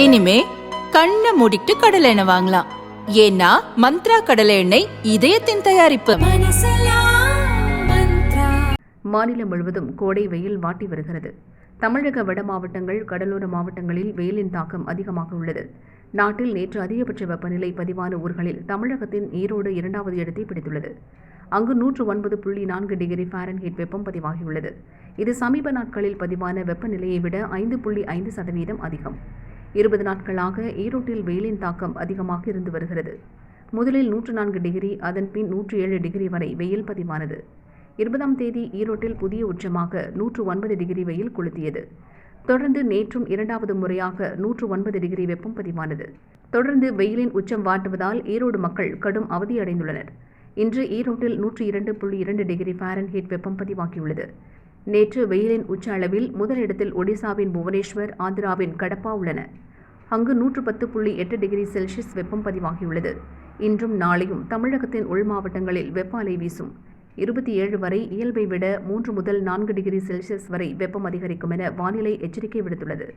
இனிமே கண்ணை மூடிட்டு கடலை எண்ணெய் வாங்கலாம். ஏன்னா மந்த்ரா கடலை எண்ணெய் இதயத்தின் தயாரிப்பு. மாநிலம் முழுவதும் கோடை வெயில் வாட்டி வருகிறது. தமிழக வட மாவட்டங்கள் கடலோர மாவட்டங்களில் வெயிலின் தாக்கம் அதிகமாக உள்ளது. நாட்டில் நேற்று அதிகபட்ச வெப்பநிலை பதிவான ஊர்களில் தமிழகத்தின் ஈரோடு இரண்டாவது இடத்தை பிடித்துள்ளது. அங்கு நூற்று ஒன்பது புள்ளி நான்கு டிகிரி ஃபாரன்ஹீட் வெப்பம் பதிவாகியுள்ளது. இது சமீப நாட்களில் பதிவான வெப்பநிலையை விட ஐந்து புள்ளி ஐந்து சதவீதம் அதிகம். இருபது நாட்களாக ஈரோட்டில் வெயிலின் தாக்கம் அதிகமாக இருந்து வருகிறது. முதலில் நூற்று நான்கு டிகிரி அதன் பின் நூற்று ஏழு டிகிரி வரை வெயில் பதிவானது. இருபதாம் தேதி ஈரோட்டில் புதிய உச்சமாக நூற்று ஒன்பது டிகிரி வெயில் கொளுத்தியது. தொடர்ந்து நேற்றும் இரண்டாவது முறையாக நூற்று ஒன்பது டிகிரி வெப்பம் பதிவானது. தொடர்ந்து வெயிலின் உச்சம் வாட்டுவதால் ஈரோடு மக்கள் கடும் அவதியடைந்துள்ளனர் இன்று ஈரோட்டில் நூற்றி இரண்டு புள்ளி இரண்டு டிகிரி ஃபாரன்ஹீட் வெப்பம் பதிவாகியுள்ளது. நேற்று வெயிலின் உச்ச அளவில் முதலிடத்தில் ஒடிசாவின் புவனேஸ்வர் ஆந்திராவின் கடப்பா உள்ளன. அங்கு நூற்று பத்து புள்ளி எட்டு டிகிரி செல்சியஸ் வெப்பம் பதிவாகியுள்ளது. இன்றும் நாளையும் தமிழகத்தின் உள் மாவட்டங்களில் வெப்ப அலை வீசும். இருபத்தி ஏழு வரை இயல்பை விட மூன்று முதல் நான்கு டிகிரி செல்சியஸ் வரை வெப்பம் அதிகரிக்கும் என வானிலை எச்சரிக்கை விடுத்துள்ளது.